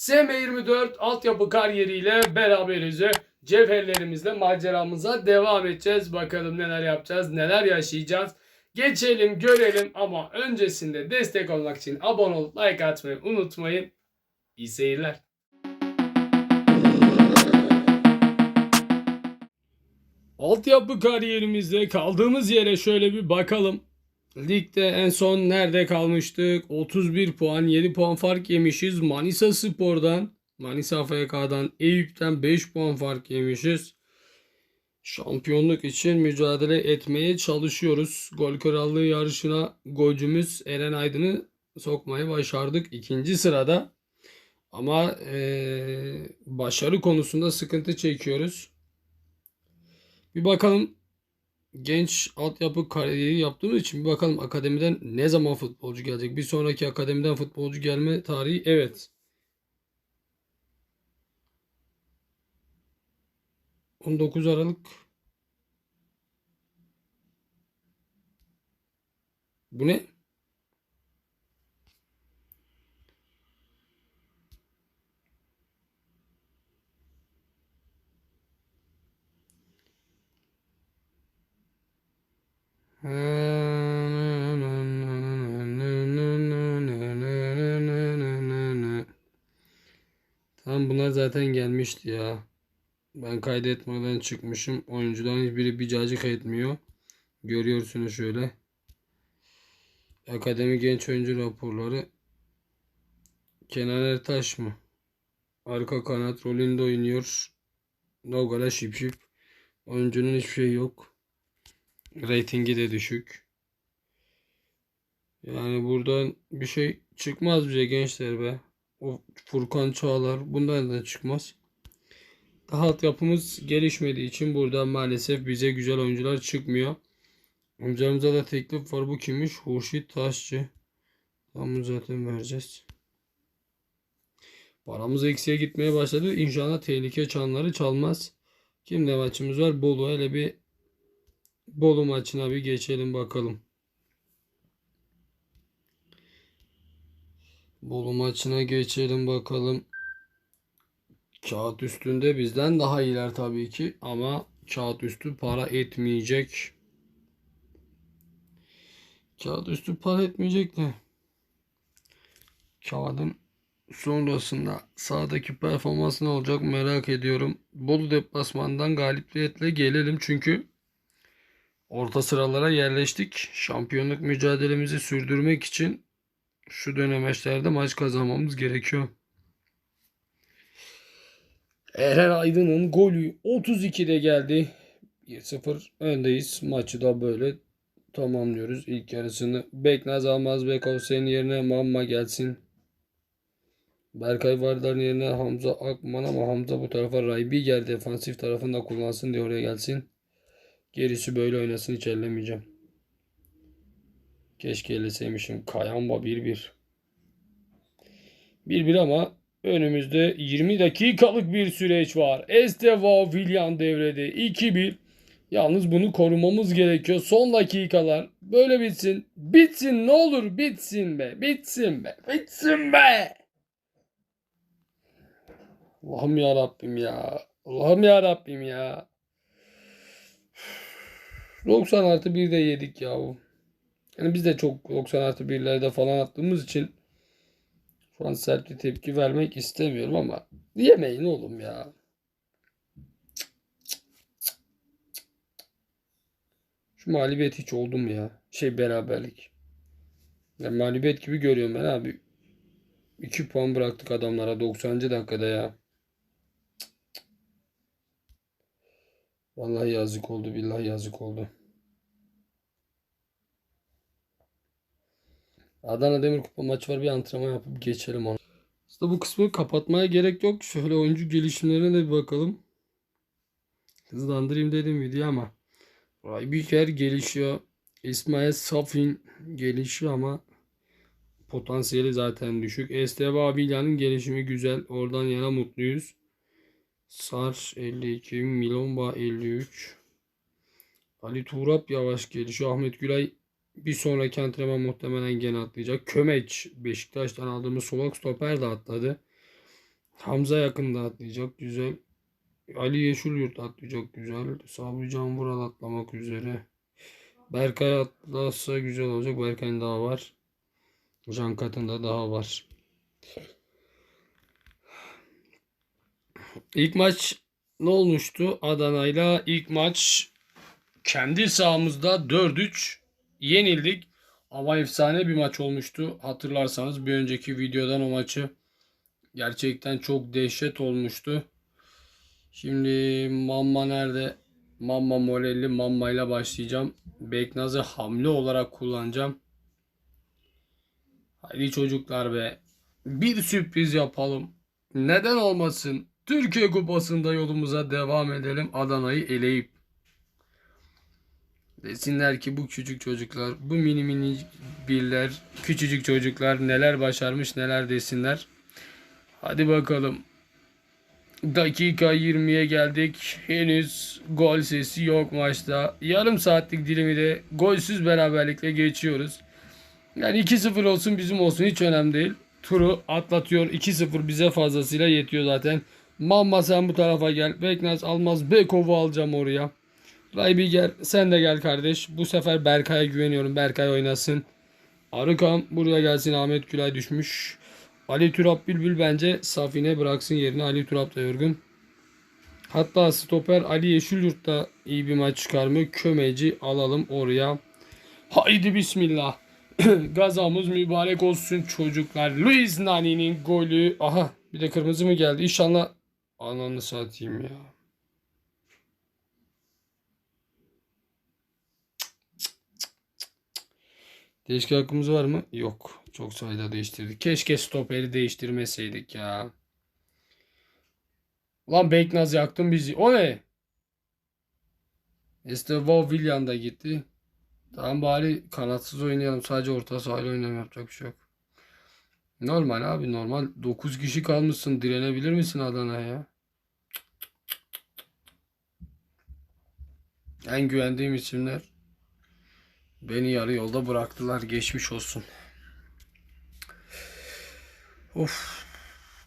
SM24 altyapı kariyeriyle beraberiz. Cevherlerimizle maceramıza devam edeceğiz. Bakalım neler yapacağız, neler yaşayacağız. Geçelim, görelim ama öncesinde destek olmak için abone olup like atmayı unutmayın. İyi seyirler. Altyapı kariyerimizde kaldığımız yere şöyle bir bakalım. Ligde en son nerede kalmıştık? 31 puan, 7 puan fark yemişiz. Manisa Spor'dan, Manisa FK'dan, Eyüp'ten 5 puan fark yemişiz. Şampiyonluk için mücadele etmeye çalışıyoruz. Gol krallığı yarışına golcümüz Eren Aydın'ı sokmayı başardık. ikinci sırada. Ama eee, başarı konusunda sıkıntı çekiyoruz. Bir bakalım genç altyapı kariyeri yaptığımız için bir bakalım akademiden ne zaman futbolcu gelecek? Bir sonraki akademiden futbolcu gelme tarihi evet. 19 Aralık. Bu ne? Tamam bunlar zaten gelmişti ya. Ben kaydetmeden çıkmışım. Oyuncuların hiçbiri bir cacık etmiyor. Görüyorsunuz şöyle. Akademi genç oyuncu raporları. Kenan Ertaş mı? Arka kanat rolünde oynuyor. Nogala şip şip. Oyuncunun hiçbir şey yok. Ratingi de düşük. Yani buradan bir şey çıkmaz bize gençler be. O Furkan Çağlar bundan da çıkmaz. Daha altyapımız gelişmediği için buradan maalesef bize güzel oyuncular çıkmıyor. Amcamıza da teklif var. Bu kimmiş? Hurşit Taşçı. Tamam zaten vereceğiz. Paramız eksiye gitmeye başladı. İnşallah tehlike çanları çalmaz. Kimle maçımız var? Bolu. Hele bir Bolu maçına bir geçelim bakalım. Bolu maçına geçelim bakalım. Kağıt üstünde bizden daha iyiler tabii ki ama kağıt üstü para etmeyecek. Kağıt üstü para etmeyecek de kağıdın sonrasında sahadaki performans ne olacak merak ediyorum. Bolu deplasmandan galibiyetle gelelim çünkü orta sıralara yerleştik. Şampiyonluk mücadelemizi sürdürmek için şu dönemeçlerde maç kazanmamız gerekiyor. Eren Aydın'ın golü 32'de geldi. 1-0 öndeyiz. Maçı da böyle tamamlıyoruz ilk yarısını. Beknaz Almaz Bekov senin yerine Mamma gelsin. Berkay Vardar'ın yerine Hamza Akman ama Hamza bu tarafa Raybiger defansif tarafında kullansın diye oraya gelsin. Gerisi böyle oynasın hiç ellemeyeceğim. Keşke elleseymişim. Kayamba 1-1. 1-1 ama önümüzde 20 dakikalık bir süreç var. Esteva Villan devrede 2-1. Yalnız bunu korumamız gerekiyor. Son dakikalar böyle bitsin. Bitsin ne olur bitsin be. Bitsin be. Bitsin be. Allah'ım ya Rabbim ya. Allah'ım ya Rabbim ya. 90 artı 1 de yedik ya. Yani biz de çok 90 artı 1'lerde falan attığımız için şu an sert bir tepki vermek istemiyorum ama yemeyin oğlum ya. Şu mağlubiyet hiç oldu mu ya? Şey beraberlik. Ya mağlubiyet gibi görüyorum ben abi. 2 puan bıraktık adamlara 90. dakikada ya. Vallahi yazık oldu billahi yazık oldu. Adana Demirkupa maçı var bir antrenman yapıp geçelim onu. Aslında bu kısmı kapatmaya gerek yok. Şöyle oyuncu gelişimlerine de bir bakalım. Hızlandırayım dedim video ama. Raybiker gelişiyor. İsmail Safin gelişiyor ama potansiyeli zaten düşük. Esteva Abilya'nın gelişimi güzel. Oradan yana mutluyuz. Sar 52, Milomba 53. Ali Turap yavaş gelişiyor. Ahmet Gülay bir sonraki antrenman muhtemelen gene atlayacak. Kömeç Beşiktaş'tan aldığımız solak stoper de atladı. Hamza yakında atlayacak. Güzel. Ali Yeşilyurt atlayacak. Güzel. Sabri Can Vural atlamak üzere. Berkay atlasa güzel olacak. Berkay'ın daha var. Can Katında daha var. İlk maç ne olmuştu? Adana'yla ilk maç kendi sahamızda 4-3 yenildik. Ama efsane bir maç olmuştu. Hatırlarsanız bir önceki videodan o maçı gerçekten çok dehşet olmuştu. Şimdi Mamma nerede? Mamma Morelli Mamma ile başlayacağım. Beknaz'ı hamle olarak kullanacağım. Haydi çocuklar be. Bir sürpriz yapalım. Neden olmasın? Türkiye Kupası'nda yolumuza devam edelim. Adana'yı eleyip. Desinler ki bu küçük çocuklar, bu mini mini birler, küçücük çocuklar neler başarmış neler desinler. Hadi bakalım. Dakika 20'ye geldik. Henüz gol sesi yok maçta. Yarım saatlik dilimi de golsüz beraberlikle geçiyoruz. Yani 2-0 olsun bizim olsun hiç önemli değil. Turu atlatıyor. 2-0 bize fazlasıyla yetiyor zaten. Mamma sen bu tarafa gel. Beknaz almaz. Bekov'u alacağım oraya. Raybi gel. Sen de gel kardeş. Bu sefer Berkay'a güveniyorum. Berkay oynasın. Arıkan buraya gelsin. Ahmet Gülay düşmüş. Ali Turap Bülbül bence Safine bıraksın yerine. Ali Turap da yorgun. Hatta stoper Ali Yeşilyurt da iyi bir maç çıkarmıyor. Kömeci alalım oraya. Haydi bismillah. Gazamız mübarek olsun çocuklar. Luis Nani'nin golü. Aha bir de kırmızı mı geldi? İnşallah ananı satayım ya. Değişik hakkımız var mı? Yok. Çok sayıda değiştirdik. Keşke stoperi değiştirmeseydik ya. Lan Beknaz yaktın bizi. O ne? Estevao Willian da gitti. Tamam bari kanatsız oynayalım. Sadece orta sahayla oynayalım. Yapacak bir şey yok. Normal abi normal. 9 kişi kalmışsın. Direnebilir misin Adana'ya? En güvendiğim isimler beni yarı yolda bıraktılar. Geçmiş olsun. Of.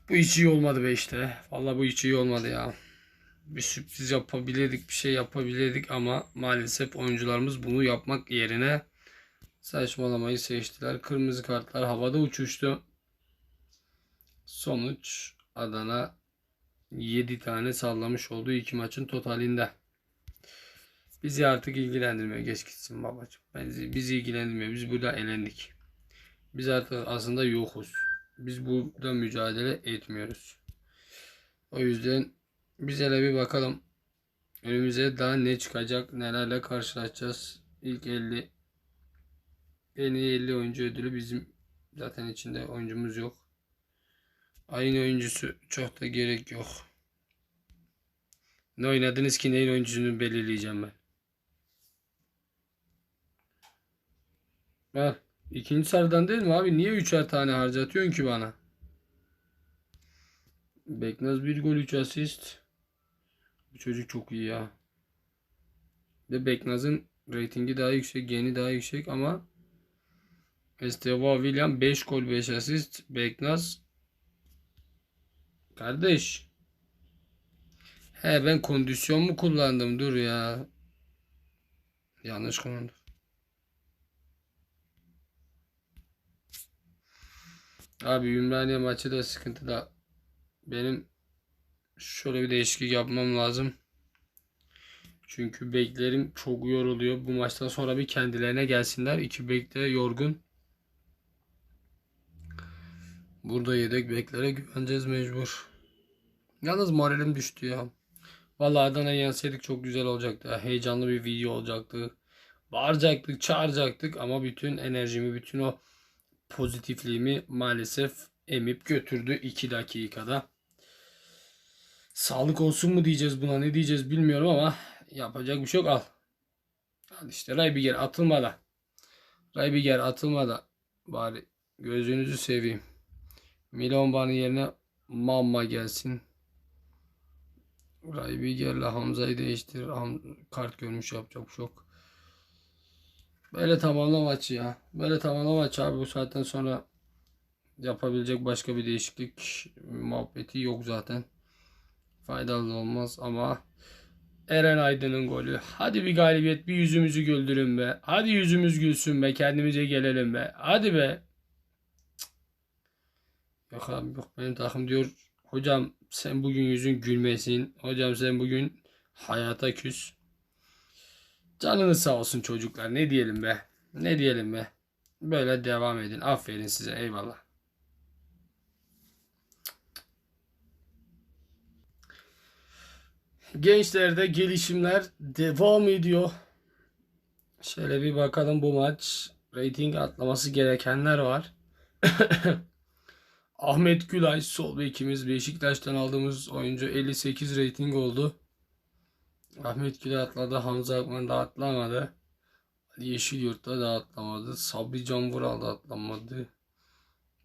Bu hiç iyi olmadı be işte. Vallahi bu hiç iyi olmadı ya. Bir sürpriz yapabilirdik, bir şey yapabilirdik ama maalesef oyuncularımız bunu yapmak yerine saçmalamayı seçtiler. Kırmızı kartlar havada uçuştu. Sonuç Adana 7 tane sallamış olduğu iki maçın totalinde. Bizi artık ilgilendirmiyor. Geç gitsin babacığım. Bizi, bizi ilgilendirmiyor. Biz burada elendik. Biz artık aslında yokuz. Biz burada mücadele etmiyoruz. O yüzden biz hele bir bakalım. Önümüze daha ne çıkacak, nelerle karşılaşacağız. İlk 50 en iyi 50 oyuncu ödülü bizim zaten içinde oyuncumuz yok. Ayın oyuncusu çok da gerek yok. Ne oynadınız ki neyin oyuncusunu belirleyeceğim ben. Ha, ikinci sarıdan değil mi abi? Niye üçer tane harcatıyorsun ki bana? Beknaz bir gol 3 asist. Bu çocuk çok iyi ya. Ve Beknaz'ın reytingi daha yüksek, geni daha yüksek ama Esteva William 5 gol 5 asist. Beknaz Kardeş. He ben kondisyon mu kullandım? Dur ya. Yanlış kullandım. Abi Ümraniye maçı da sıkıntı da benim şöyle bir değişiklik yapmam lazım. Çünkü beklerim çok yoruluyor. Bu maçtan sonra bir kendilerine gelsinler. İki bek de yorgun. Burada yedek beklere güveneceğiz mecbur. Yalnız moralim düştü ya. Vallahi Adana'yı yenseydik çok güzel olacaktı. Heyecanlı bir video olacaktı. Bağıracaktık, çağıracaktık ama bütün enerjimi, bütün o pozitifliğimi maalesef emip götürdü 2 dakikada. Sağlık olsun mu diyeceğiz buna ne diyeceğiz bilmiyorum ama yapacak bir şey yok al. Al işte Raybiger atılmadan. Raybiger atılmadan bari gözünüzü seveyim. Milon Ban'ın yerine Mamma gelsin. Raybiger'le Hamza'yı değiştir. Ham kart görmüş yapacak yok. Böyle tamamla maçı ya. Böyle tamamla maçı abi bu saatten sonra Yapabilecek başka bir değişiklik muhabbeti yok zaten. Faydalı da olmaz ama Eren Aydın'ın golü. Hadi bir galibiyet, bir yüzümüzü güldürün be. Hadi yüzümüz gülsün be, kendimize gelelim be. Hadi be. Yok abi yok benim takım diyor. Hocam sen bugün yüzün gülmesin. Hocam sen bugün hayata küs. Canınız sağ olsun çocuklar. Ne diyelim be. Ne diyelim be. Böyle devam edin. Aferin size. Eyvallah. Gençlerde gelişimler devam ediyor. Şöyle bir bakalım bu maç. Rating atlaması gerekenler var. Ahmet Gülay sol bekimiz Beşiktaş'tan aldığımız oyuncu 58 rating oldu. Ahmet Gülay atladı. Hamza Akman da atlamadı. Ali Yeşilyurt'ta da atlamadı. Sabri Can Vural da atlamadı.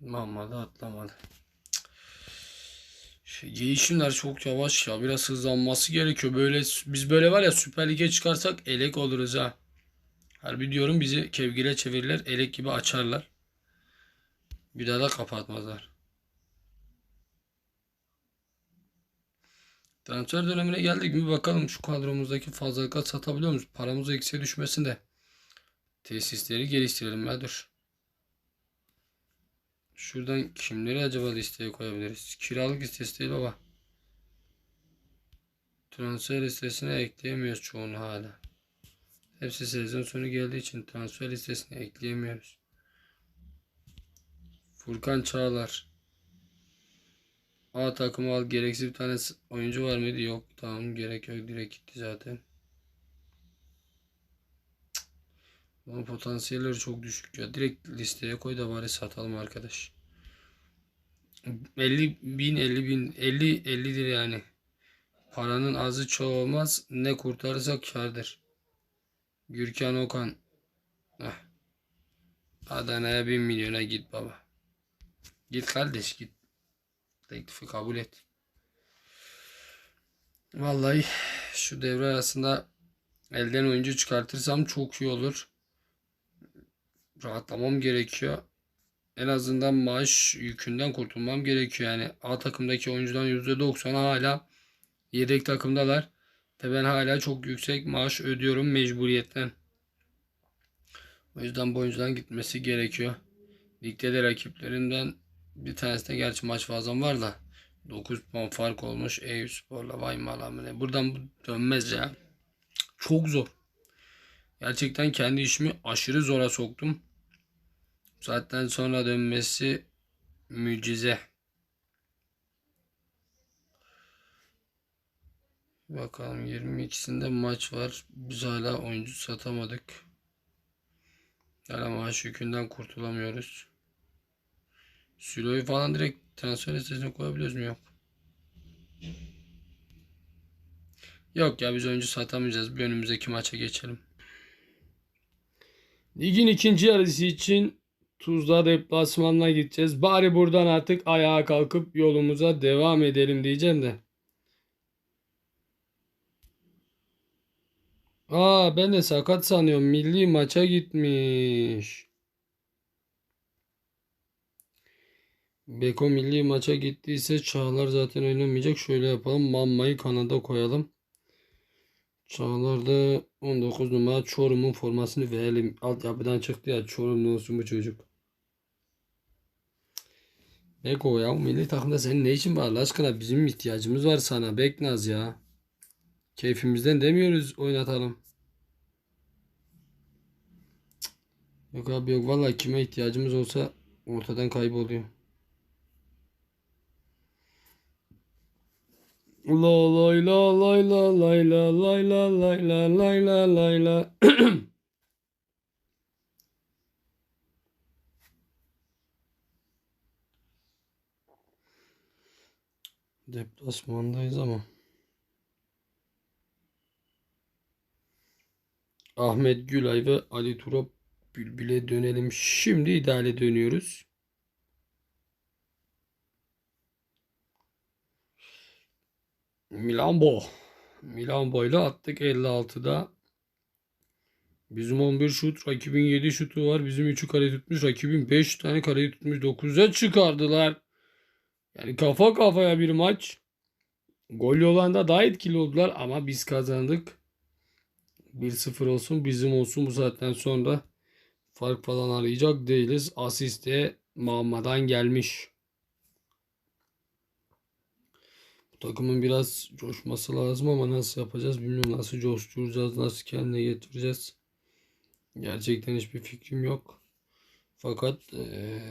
Mamma da atlamadı. Şey, gelişimler çok yavaş ya. Biraz hızlanması gerekiyor. Böyle biz böyle var ya Süper Lig'e çıkarsak elek oluruz ha. Harbi diyorum bizi kevgire çevirirler. Elek gibi açarlar. Bir daha da kapatmazlar. Transfer dönemine geldik mi bakalım şu kadromuzdaki fazlalık satabiliyor muyuz? Paramız eksiye düşmesin de. Tesisleri geliştirelim ya dur. Şuradan kimleri acaba listeye koyabiliriz? Kiralık listesi değil baba. Transfer listesine ekleyemiyoruz çoğunu hala. Hepsi sezon sonu geldiği için transfer listesine ekleyemiyoruz. Furkan Çağlar. A takımı al. Gereksiz bir tane oyuncu var mıydı? Yok. Tamam gerek yok. Direkt gitti zaten. Bunun potansiyelleri çok düşük ya. Direkt listeye koy da bari satalım arkadaş. 50 bin 50 bin 50 50'dir yani. Paranın azı çoğu olmaz. Ne kurtarırsak kardır. Gürkan Okan. Heh. Adana'ya 1000 milyona git baba. Git kardeş git. Teklifi kabul et. Vallahi şu devre arasında elden oyuncu çıkartırsam çok iyi olur. Rahatlamam gerekiyor. En azından maaş yükünden kurtulmam gerekiyor. Yani A takımdaki oyuncudan %90 hala yedek takımdalar. Ve ben hala çok yüksek maaş ödüyorum mecburiyetten. O yüzden bu oyuncudan gitmesi gerekiyor. Ligde de rakiplerinden bir tanesinde gerçi maç fazlam var da 9 puan fark olmuş Eyüp Spor'la vay malamine. Buradan bu dönmez ya. Çok zor. Gerçekten kendi işimi aşırı zora soktum. Zaten sonra dönmesi mucize. Bakalım 22'sinde maç var. Biz hala oyuncu satamadık. Hala maaş yükünden kurtulamıyoruz. Sülo'yu falan direkt transfer listesine koyabiliyoruz mu? Yok. Yok ya biz oyuncu satamayacağız. Bir önümüzdeki maça geçelim. Ligin ikinci yarısı için Tuzla deplasmanına gideceğiz. Bari buradan artık ayağa kalkıp yolumuza devam edelim diyeceğim de. Aa ben de sakat sanıyorum. Milli maça gitmiş. Beko milli maça gittiyse Çağlar zaten oynamayacak. Şöyle yapalım. Mamma'yı kanada koyalım. Çağlar da 19 numara Çorum'un formasını verelim. Altyapıdan çıktı ya Çorumlu olsun bu çocuk. Beko ya milli takımda senin ne için var aşkına bizim ihtiyacımız var sana Beknaz ya. Keyfimizden demiyoruz oynatalım. Yok abi yok vallahi kime ihtiyacımız olsa ortadan kayboluyor. La lay la lay la lay la lay la lay la lay la lay la. Deplasmandayız ama. Ahmet Gülay ve Ali Turap Bülbül'e dönelim. Şimdi ideale dönüyoruz. Milambo. Milambo ile attık 56'da. Bizim 11 şut, rakibin 7 şutu var. Bizim 3'ü kare tutmuş. Rakibin 5 tane kare tutmuş. 9'a çıkardılar. Yani kafa kafaya bir maç. Gol yolanda daha etkili oldular ama biz kazandık. 1-0 olsun bizim olsun bu saatten sonra fark falan arayacak değiliz. Asist de Muhammed'dan gelmiş. Bu takımın biraz coşması lazım ama nasıl yapacağız bilmiyorum. Nasıl coşturacağız, nasıl kendine getireceğiz. Gerçekten hiçbir fikrim yok. Fakat eee,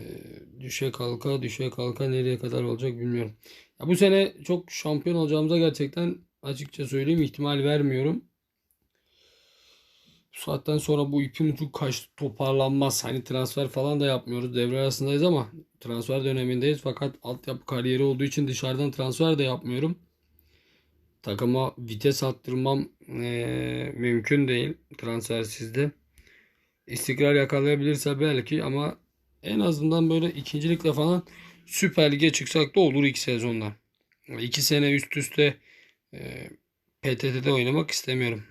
düşe kalka düşe kalka nereye kadar olacak bilmiyorum. Ya bu sene çok şampiyon olacağımıza gerçekten açıkça söyleyeyim ihtimal vermiyorum. Bu saatten sonra bu ipin ucu kaç toparlanmaz. Hani transfer falan da yapmıyoruz. Devre arasındayız ama transfer dönemindeyiz. Fakat altyapı kariyeri olduğu için dışarıdan transfer de yapmıyorum. Takıma vites attırmam eee, mümkün değil transfersizde. İstikrar yakalayabilirse belki ama en azından böyle ikincilikle falan Süper Lig'e çıksak da olur iki sezonda. İki sene üst üste e, PTT'de oynamak istemiyorum.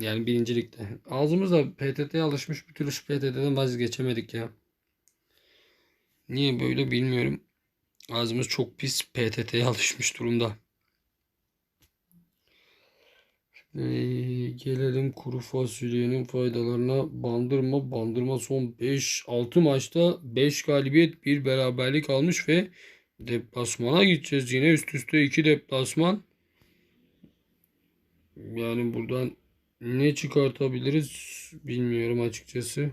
Yani birincilikte. Ağzımızda PTT'ye alışmış bir türlü şu PTT'den vazgeçemedik ya. Niye böyle bilmiyorum. Ağzımız çok pis PTT'ye alışmış durumda. Ee, gelelim kuru fasulyenin faydalarına. Bandırma. Bandırma son 5-6 maçta 5 galibiyet 1 beraberlik almış ve deplasmana gideceğiz. Yine üst üste 2 deplasman. Yani buradan ne çıkartabiliriz bilmiyorum açıkçası.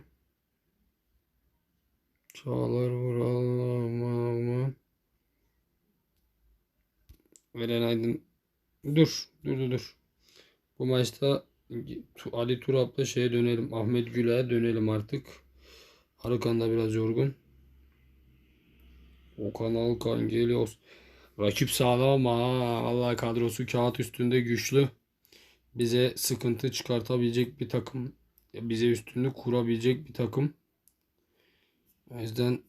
Çağlar Vural aman. Eren Aydın dur dur dur dur. Bu maçta Ali Turap'la şeye dönelim. Ahmet Güler'e dönelim artık. Harukan da biraz yorgun. Okan Alkan geliyor. Rakip sağlam ha. Allah kadrosu kağıt üstünde güçlü. Bize sıkıntı çıkartabilecek bir takım. Bize üstünlük kurabilecek bir takım. O yüzden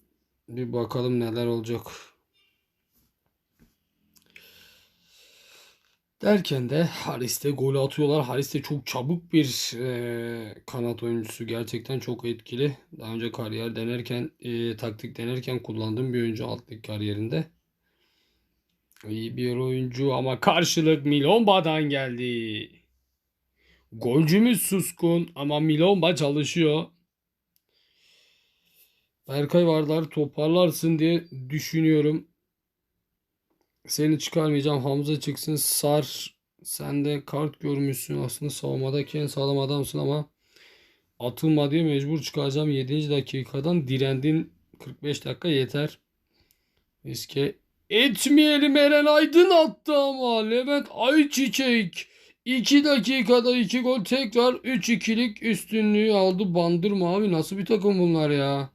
bir bakalım neler olacak. Derken de Haris de gol atıyorlar. Haris de çok çabuk bir e, kanat oyuncusu. Gerçekten çok etkili. Daha önce kariyer denerken, e, taktik denerken kullandığım bir oyuncu alt lig kariyerinde. İyi bir oyuncu ama karşılık Milomba'dan geldi. Golcümüz suskun ama Milomba çalışıyor. Berkay Vardar toparlarsın diye düşünüyorum. Seni çıkarmayacağım. Hamza çıksın. Sar. Sen de kart görmüşsün. Aslında savunmadaki en sağlam adamsın ama atılma diye mecbur çıkaracağım. 7. dakikadan direndin. 45 dakika yeter. Riske etmeyelim. Eren Aydın attı ama. Levent Ayçiçek 2 dakikada 2 gol tekrar 3-2'lik üstünlüğü aldı. Bandırma abi. Nasıl bir takım bunlar ya?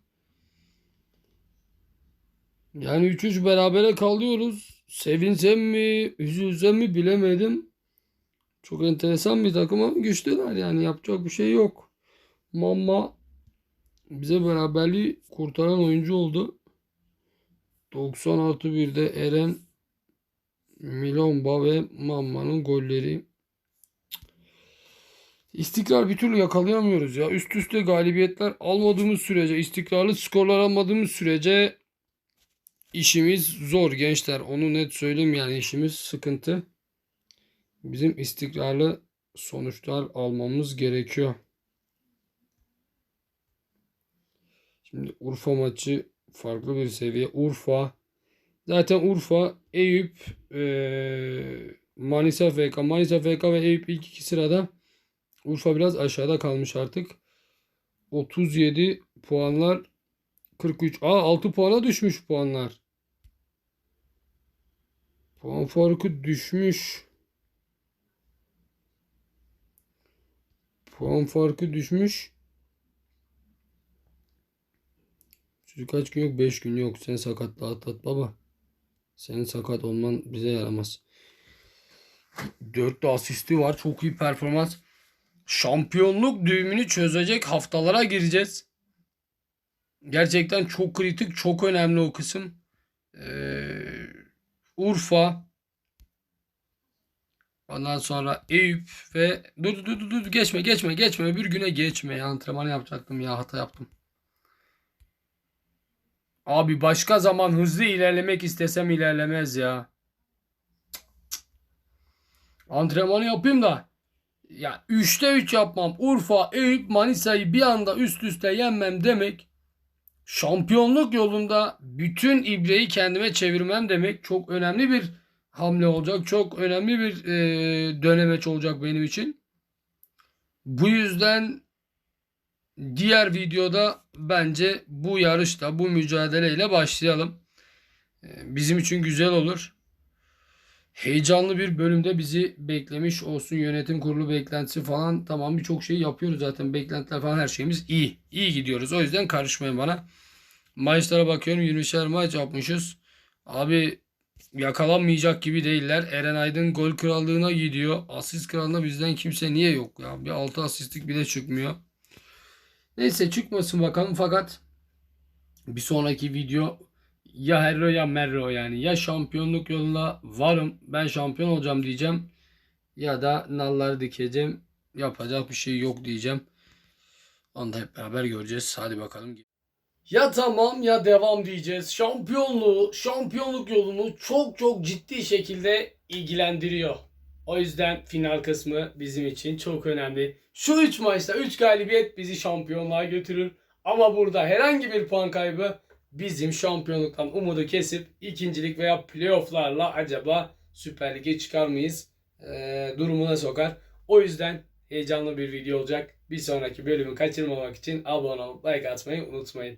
Yani 3-3 berabere kalıyoruz. Sevinsem mi, üzülsem mi bilemedim. Çok enteresan bir takım ama güçlüler yani yapacak bir şey yok. Mamma bize beraberliği kurtaran oyuncu oldu. 96 1'de Eren Milomba ve Mamma'nın golleri. İstikrar bir türlü yakalayamıyoruz ya. Üst üste galibiyetler almadığımız sürece, istikrarlı skorlar almadığımız sürece İşimiz zor gençler. Onu net söyleyeyim yani işimiz sıkıntı. Bizim istikrarlı sonuçlar almamız gerekiyor. Şimdi Urfa maçı farklı bir seviye. Urfa zaten Urfa, Eyüp, eee, Manisa FK, Manisa FK ve Eyüp ilk iki sırada. Urfa biraz aşağıda kalmış artık. 37 puanlar 43. Aa 6 puana düşmüş puanlar. Puan farkı düşmüş. Puan farkı düşmüş. Çocuk kaç gün yok? 5 gün yok. Sen sakatla atlat baba. Senin sakat olman bize yaramaz. 4 de asisti var. Çok iyi performans. Şampiyonluk düğümünü çözecek haftalara gireceğiz. Gerçekten çok kritik, çok önemli o kısım. Ee, Urfa Ondan sonra Eyüp ve dur dur dur dur geçme geçme geçme öbür güne geçme ya antrenman yapacaktım ya hata yaptım. Abi başka zaman hızlı ilerlemek istesem ilerlemez ya. Antrenmanı yapayım da ya 3'te 3 yapmam. Urfa, Eyüp, Manisa'yı bir anda üst üste yenmem demek şampiyonluk yolunda bütün ibreyi kendime çevirmem demek çok önemli bir hamle olacak. Çok önemli bir e, dönemeç olacak benim için. Bu yüzden diğer videoda bence bu yarışta bu mücadeleyle başlayalım. E, bizim için güzel olur. Heyecanlı bir bölümde bizi beklemiş olsun. Yönetim kurulu beklentisi falan tamam birçok şey yapıyoruz zaten. Beklentiler falan her şeyimiz iyi. İyi gidiyoruz. O yüzden karışmayın bana. Maçlara bakıyorum 20'şer maç yapmışız. Abi yakalanmayacak gibi değiller. Eren Aydın gol krallığına gidiyor. Asist kralına bizden kimse niye yok ya? Bir 6 asistlik bile çıkmıyor. Neyse çıkmasın bakalım fakat bir sonraki video ya Herro ya Merro yani ya şampiyonluk yoluna varım ben şampiyon olacağım diyeceğim ya da nalları dikeceğim yapacak bir şey yok diyeceğim. Onu da hep beraber göreceğiz. Hadi bakalım. Ya tamam ya devam diyeceğiz. Şampiyonluğu, şampiyonluk yolunu çok çok ciddi şekilde ilgilendiriyor. O yüzden final kısmı bizim için çok önemli. Şu 3 maçta 3 galibiyet bizi şampiyonluğa götürür. Ama burada herhangi bir puan kaybı bizim şampiyonluktan umudu kesip ikincilik veya playofflarla acaba Süper Lig'e çıkar mıyız Ee, durumuna sokar. O yüzden heyecanlı bir video olacak. Bir sonraki bölümü kaçırmamak için abone olup like atmayı unutmayın.